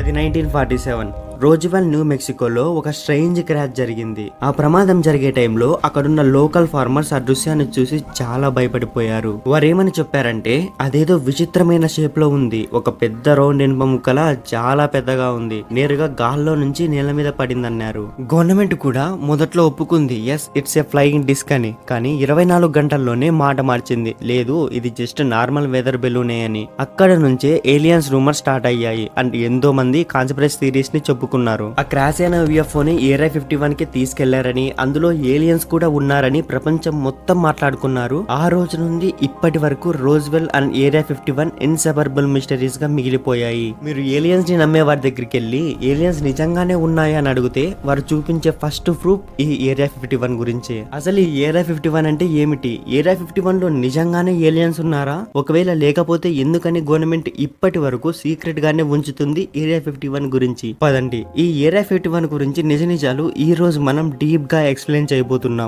అది nineteen forty seven Roswell new మెక్సికోలో ఒక strange crash జరిగింది. ఆ ప్రమాదం జరిగే టైంలో అక్కడున్న లోకల్ ఫార్మర్స్ ఆ దృశ్యాన్ని చూసి చాలా భయపడిపోయారు. వారేమని చెప్పారంటే అదేదో విచిత్రమైన షేప్లో ఉంది. ఒక పెద్ద రౌండ్ ఇనుప ముక్కల చాలా పెద్దగా ఉంది. నేరుగా గాల్లో నుంచి నేల మీద పడిందన్నారు. గవర్నమెంట్ కూడా మొదట్లో ఒప్పుకుంది. Yes it's a flying disc అని. కానీ ఇరవై నాలుగు గంటల్లోనే మాట మార్చింది. లేదు ఇది జస్ట్ నార్మల్ వెదర్ బెలూనే అని. అక్కడ నుంచే ఏలియన్స్ రూమర్ స్టార్ట్ అయ్యాయి. అండ్ ఎంతో మంది కాన్స్పిరస్ థీరీస్ని నమ్ముకున్నారు. ఆ క్రాష్ అయిన యుఎఫ్ఓ ని ఏరియా ఫిఫ్టీ వన్కి తీసుకెళ్ళారని అందులో ఏలియన్స్ కూడా ఉన్నారని ప్రపంచం మొత్తం మాట్లాడుకున్నారు. ఆ రోజు నుండి ఇప్పటి వరకు Roswell and area fifty one ఇన్సబర్బుల్ మిస్టరీస్గా మిగిలిపోయాయి. మీరు ఏలియన్స్ని నమ్మే వారి దగ్గరికి వెళ్ళి ఏలియన్స్ నిజంగానే ఉన్నాయా అని అడిగితే వారు చూపించే ఫస్ట్ ప్రూఫ్ ఈ ఏరియా ఫిఫ్టీ వన్ గురించి. అసలు ఈ ఏరియా ఫిఫ్టీ వన్ అంటే ఏమిటి? ఏరియా ఫిఫ్టీ వన్లో నిజంగానే ఏలియన్స్ ఉన్నారా? ఒకవేళ లేకపోతే ఎందుకని గవర్నమెంట్ ఇప్పటి వరకు సీక్రెట్ గానే ఉంచుతుంది ఏరియా ఫిఫ్టీ వన్ గురించి? పదండి. ఈ ఏరియా ఫిఫ్టీ వన్ గురించి నిజ నిజాలు ఈ రోజు మనం డీప్గా ఎక్స్ప్లెయిన్ చేయబోతున్నాం.